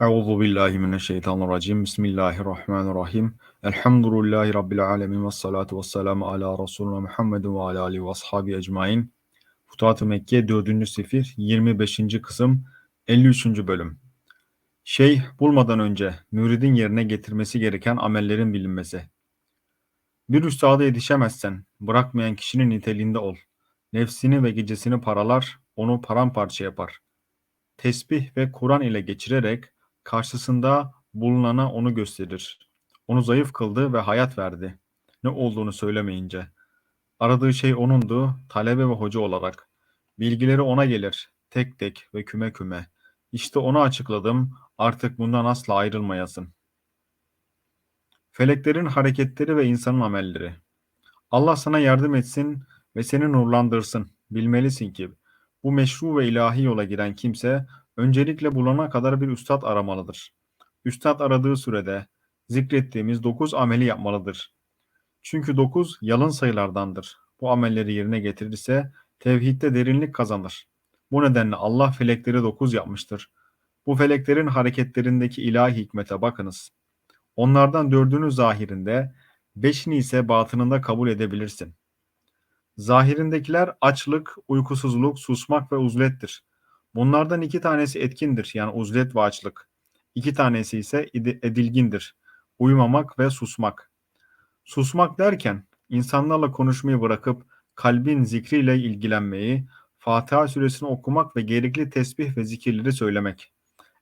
Euzu billahi mineşşeytanirracim. Bismillahirrahmanirrahim. Elhamdülillahi rabbil alamin ve salatu vesselamu ala resulina Muhammedin ve ala alihi ve ashabi ecmaîn. Futuhat-ı Mekke 4. sefir 25. kısım 53. bölüm. Şeyh bulmadan önce müridin yerine getirmesi gereken amellerin bilinmesi. Bir üstada yetişemezsen bırakmayan kişinin niteliğinde ol. Nefsini ve gecesini paralar, onu paramparça yapar. Tesbih ve Kur'an ile geçirerek karşısında bulunana onu gösterir. Onu zayıf kıldı ve hayat verdi. Ne olduğunu söylemeyince. Aradığı şey onundu, talebe ve hoca olarak. Bilgileri ona gelir, tek tek ve küme küme. İşte onu açıkladım, artık bundan asla ayrılmayasın. Feleklerin hareketleri ve insanın amelleri. Allah sana yardım etsin ve seni nurlandırsın. Bilmelisin ki bu meşru ve ilahi yola giren kimse öncelikle bulana kadar bir üstad aramalıdır. Üstad aradığı sürede zikrettiğimiz dokuz ameli yapmalıdır. Çünkü dokuz yalın sayılardandır. Bu amelleri yerine getirirse tevhidde derinlik kazanır. Bu nedenle Allah felekleri dokuz yapmıştır. Bu feleklerin hareketlerindeki ilahi hikmete bakınız. Onlardan dördünü zahirinde, beşini ise batınında kabul edebilirsin. Zahirindekiler açlık, uykusuzluk, susmak ve uzlettir. Bunlardan iki tanesi etkindir yani uzlet ve açlık. İki tanesi ise edilgindir. Uyumamak ve susmak. Susmak derken insanlarla konuşmayı bırakıp kalbin zikriyle ilgilenmeyi, Fatiha suresini okumak ve gerekli tesbih ve zikirleri söylemek.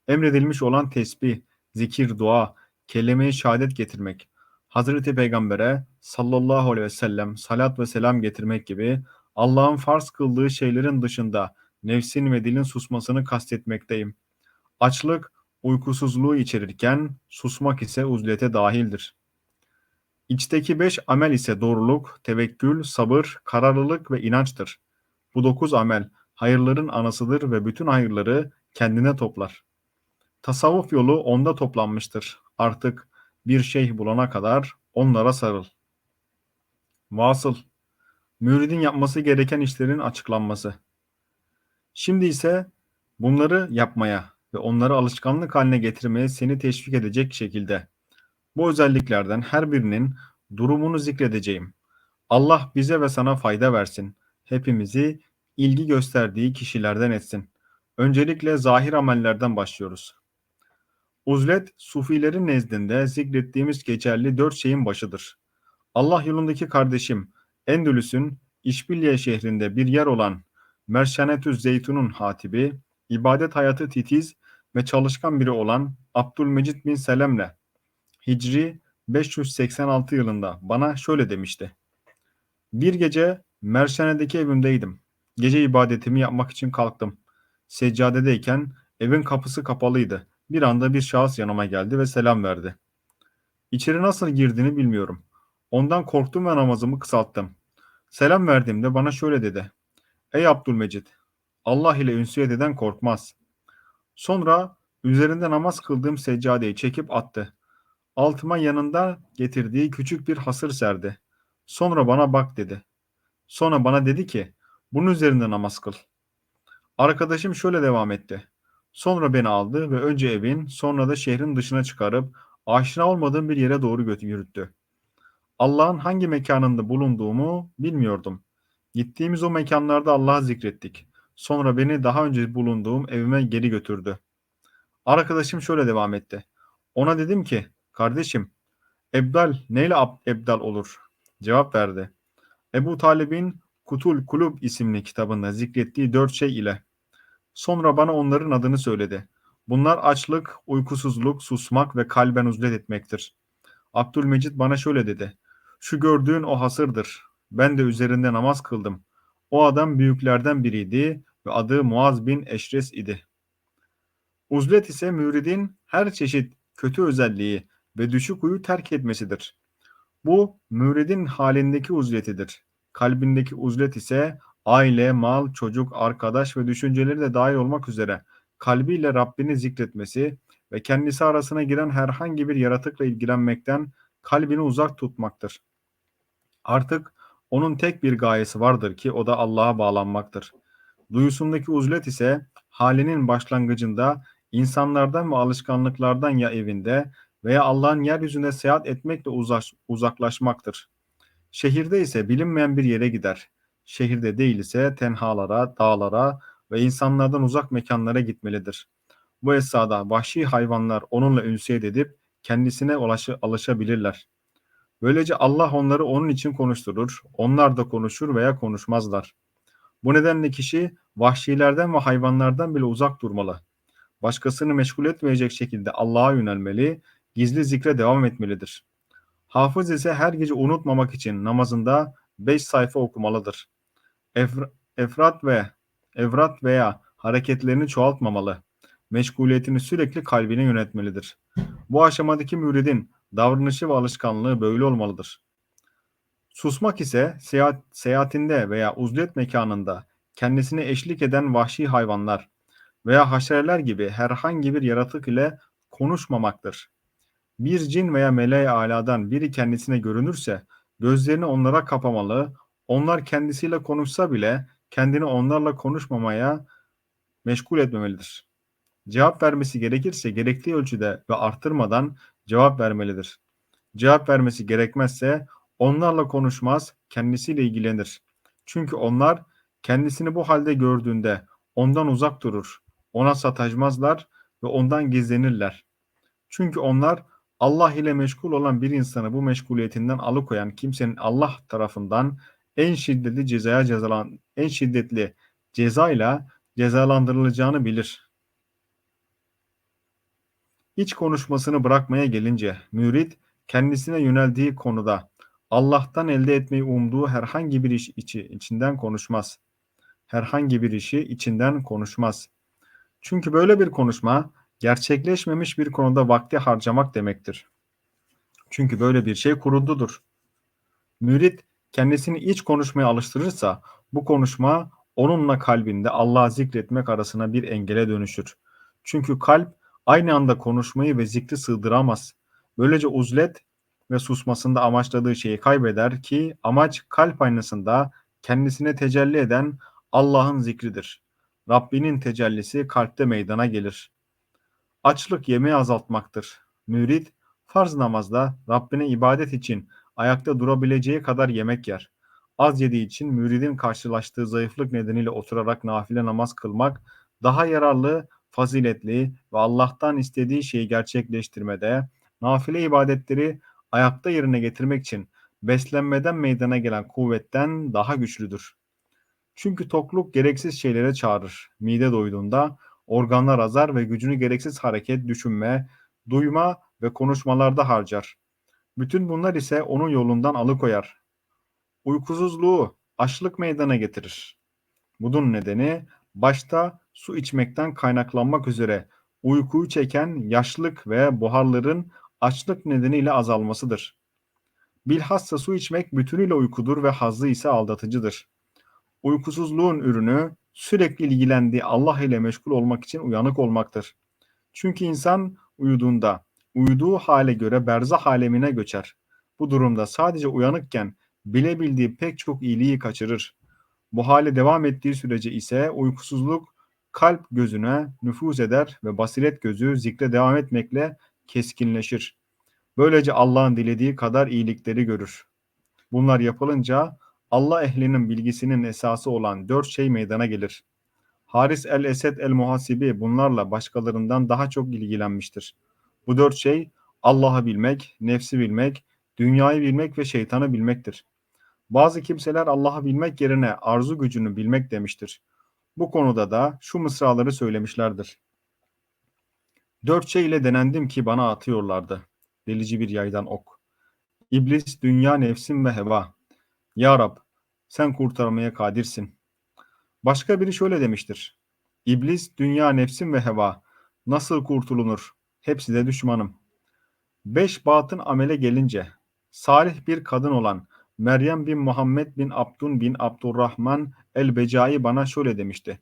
Emredilmiş olan tesbih, zikir, dua, kelime-i şehadet getirmek, Hazreti Peygamber'e sallallahu aleyhi ve sellem salat ve selam getirmek gibi Allah'ın farz kıldığı şeylerin dışında nefsin ve dilin susmasını kastetmekteyim. Açlık, uykusuzluğu içerirken susmak ise uzlete dahildir. İçteki beş amel ise doğruluk, tevekkül, sabır, kararlılık ve inançtır. Bu dokuz amel hayırların anasıdır ve bütün hayırları kendine toplar. Tasavvuf yolu onda toplanmıştır. Artık bir şeyh bulana kadar onlara sarıl. Vasıl, müridin yapması gereken işlerin açıklanması. Şimdi ise bunları yapmaya ve onları alışkanlık haline getirmeye seni teşvik edecek şekilde bu özelliklerden her birinin durumunu zikredeceğim. Allah bize ve sana fayda versin. Hepimizi ilgi gösterdiği kişilerden etsin. Öncelikle zahir amellerden başlıyoruz. Uzlet, sufilerin nezdinde zikrettiğimiz geçerli dört şeyin başıdır. Allah yolundaki kardeşim, Endülüs'ün İşbilye şehrinde bir yer olan Merşenetüz Zeytun'un hatibi, ibadet hayatı titiz ve çalışkan biri olan Abdülmecit bin Selem'le Hicri 586 yılında bana şöyle demişti. Bir gece Merşene'deki evimdeydim. Gece ibadetimi yapmak için kalktım. Seccadedeyken evin kapısı kapalıydı. Bir anda bir şahıs yanıma geldi ve selam verdi. İçeri nasıl girdiğini bilmiyorum. Ondan korktum ve namazımı kısalttım. Selam verdiğimde bana şöyle dedi. Ey Abdülmecid, Allah ile ünsiyet eden korkmaz. Sonra üzerinde namaz kıldığım seccadeyi çekip attı. Altıma yanında getirdiği küçük bir hasır serdi. Sonra bana bak dedi. Sonra bana dedi ki, bunun üzerinde namaz kıl. Arkadaşım şöyle devam etti. Sonra beni aldı ve önce evin sonra da şehrin dışına çıkarıp aşina olmadığım bir yere doğru yürüttü. Allah'ın hangi mekanında bulunduğumu bilmiyordum. Gittiğimiz o mekanlarda Allah'ı zikrettik. Sonra beni daha önce bulunduğum evime geri götürdü. Arkadaşım şöyle devam etti. Ona dedim ki, kardeşim, ebdal neyle ebdal olur? Cevap verdi. Ebu Talib'in Kutul Kulub isimli kitabında zikrettiği dört şey ile. Sonra bana onların adını söyledi. Bunlar açlık, uykusuzluk, susmak ve kalben uzlet etmektir. Abdülmecit bana şöyle dedi. Şu gördüğün o hasırdır. Ben de üzerinde namaz kıldım. O adam büyüklerden biriydi ve adı Muaz bin Eşres idi. Uzlet ise müridin her çeşit kötü özelliği ve düşük huyu terk etmesidir. Bu müridin halindeki uzletidir. Kalbindeki uzlet ise aile, mal, çocuk, arkadaş ve düşünceleri de dahil olmak üzere kalbiyle Rabbini zikretmesi ve kendisi arasına giren herhangi bir yaratıkla ilgilenmekten kalbini uzak tutmaktır. Artık onun tek bir gayesi vardır ki o da Allah'a bağlanmaktır. Duyusundaki uzlet ise halinin başlangıcında insanlardan ve alışkanlıklardan ya evinde veya Allah'ın yeryüzünde seyahat etmekle uzaş, uzaklaşmaktır. Şehirde ise bilinmeyen bir yere gider. Şehirde değil ise tenhalara, dağlara ve insanlardan uzak mekanlara gitmelidir. Bu esnada vahşi hayvanlar onunla ünsiyet edip kendisine ulaşı, alışabilirler. Böylece Allah onları onun için konuşturur, onlar da konuşur veya konuşmazlar. Bu nedenle kişi vahşilerden ve hayvanlardan bile uzak durmalı. Başkasını meşgul etmeyecek şekilde Allah'a yönelmeli, gizli zikre devam etmelidir. Hafız ise her gece unutmamak için namazında 5 sayfa okumalıdır. Efr- efrat ve evrat veya hareketlerini çoğaltmamalı. Meşguliyetini sürekli kalbine yönetmelidir. Bu aşamadaki müridin davranışı ve alışkanlığı böyle olmalıdır. Susmak ise seyahat, seyahatinde veya uzlet mekanında kendisine eşlik eden vahşi hayvanlar veya haşereler gibi herhangi bir yaratık ile konuşmamaktır. Bir cin veya meleği aladan biri kendisine görünürse gözlerini onlara kapamalı, onlar kendisiyle konuşsa bile kendini onlarla konuşmamaya meşgul etmemelidir. Cevap vermesi gerekirse gerektiği ölçüde ve arttırmadan cevap vermelidir. Cevap vermesi gerekmezse onlarla konuşmaz, kendisiyle ilgilenir. Çünkü onlar kendisini bu halde gördüğünde ondan uzak durur, ona sataşmazlar ve ondan gizlenirler. Çünkü onlar Allah ile meşgul olan bir insanı bu meşguliyetinden alıkoyan kimsenin Allah tarafından en şiddetli cezaya cezalan en şiddetli cezayla cezalandırılacağını bilir. İç konuşmasını bırakmaya gelince mürit kendisine yöneldiği konuda Allah'tan elde etmeyi umduğu herhangi bir iş içi içinden konuşmaz. Herhangi bir işi içinden konuşmaz. Çünkü böyle bir konuşma gerçekleşmemiş bir konuda vakti harcamak demektir. Çünkü böyle bir şey kuruntudur. Mürit kendisini iç konuşmaya alıştırırsa bu konuşma onunla kalbinde Allah'ı zikretmek arasına bir engele dönüşür. Çünkü kalp aynı anda konuşmayı ve zikri sığdıramaz. Böylece uzlet ve susmasında amaçladığı şeyi kaybeder ki amaç kalp aynasında kendisine tecelli eden Allah'ın zikridir. Rabbinin tecellisi kalpte meydana gelir. Açlık yemeği azaltmaktır. Mürit farz namazda Rabbine ibadet için ayakta durabileceği kadar yemek yer. Az yediği için müridin karşılaştığı zayıflık nedeniyle oturarak nafile namaz kılmak daha yararlı, faziletli ve Allah'tan istediği şeyi gerçekleştirmede, nafile ibadetleri ayakta yerine getirmek için beslenmeden meydana gelen kuvvetten daha güçlüdür. Çünkü tokluk gereksiz şeylere çağırır. Mide doyduğunda organlar azar ve gücünü gereksiz hareket, düşünme, duyma ve konuşmalarda harcar. Bütün bunlar ise onun yolundan alıkoyar. Uykusuzluğu, açlık meydana getirir. Bunun nedeni başta su içmekten kaynaklanmak üzere uykuyu çeken yaşlık ve buharların açlık nedeniyle azalmasıdır. Bilhassa su içmek bütünüyle uykudur ve hazzı ise aldatıcıdır. Uykusuzluğun ürünü sürekli ilgilendiği Allah ile meşgul olmak için uyanık olmaktır. Çünkü insan uyuduğunda uyuduğu hale göre berzah alemine göçer. Bu durumda sadece uyanıkken bilebildiği pek çok iyiliği kaçırır. Bu hale devam ettiği sürece ise uykusuzluk kalp gözüne nüfuz eder ve basiret gözü zikre devam etmekle keskinleşir. Böylece Allah'ın dilediği kadar iyilikleri görür. Bunlar yapılınca Allah ehlinin bilgisinin esası olan dört şey meydana gelir. Haris el-Esed el-Muhasibi bunlarla başkalarından daha çok ilgilenmiştir. Bu dört şey Allah'ı bilmek, nefsi bilmek, dünyayı bilmek ve şeytanı bilmektir. Bazı kimseler Allah'ı bilmek yerine arzu gücünü bilmek demiştir. Bu konuda da şu mısraları söylemişlerdir. Dört şey ile denendim ki bana atıyorlardı. Delici bir yaydan ok. İblis, dünya, nefsim ve heva. Ya Rab, sen kurtarmaya kadirsin. Başka biri şöyle demiştir. İblis, dünya, nefsim ve heva. Nasıl kurtulunur? Hepsi de düşmanım. Beş batın amele gelince, salih bir kadın olan Meryem bin Muhammed bin Abdun bin Abdurrahman el-Becai bana şöyle demişti.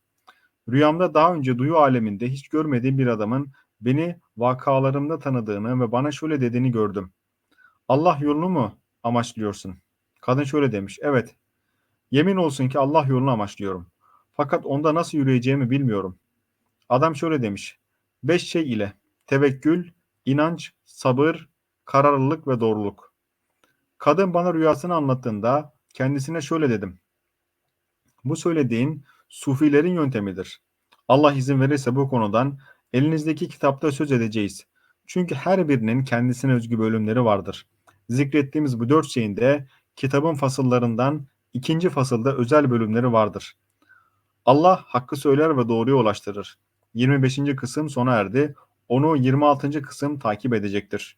Rüyamda daha önce duyu aleminde hiç görmediğim bir adamın beni vakalarımda tanıdığını ve bana şöyle dediğini gördüm. Allah yolunu mu amaçlıyorsun? Kadın şöyle demiş. Evet. Yemin olsun ki Allah yolunu amaçlıyorum. Fakat onda nasıl yürüyeceğimi bilmiyorum. Adam şöyle demiş. Beş şey ile tevekkül, inanç, sabır, kararlılık ve doğruluk. Kadın bana rüyasını anlattığında kendisine şöyle dedim. Bu söylediğin sufilerin yöntemidir. Allah izin verirse bu konudan elinizdeki kitapta söz edeceğiz. Çünkü her birinin kendisine özgü bölümleri vardır. Zikrettiğimiz bu dört şeyin de kitabın fasıllarından ikinci fasılda özel bölümleri vardır. Allah hakkı söyler ve doğruya ulaştırır. 25. kısım sona erdi. Onu 26. kısım takip edecektir.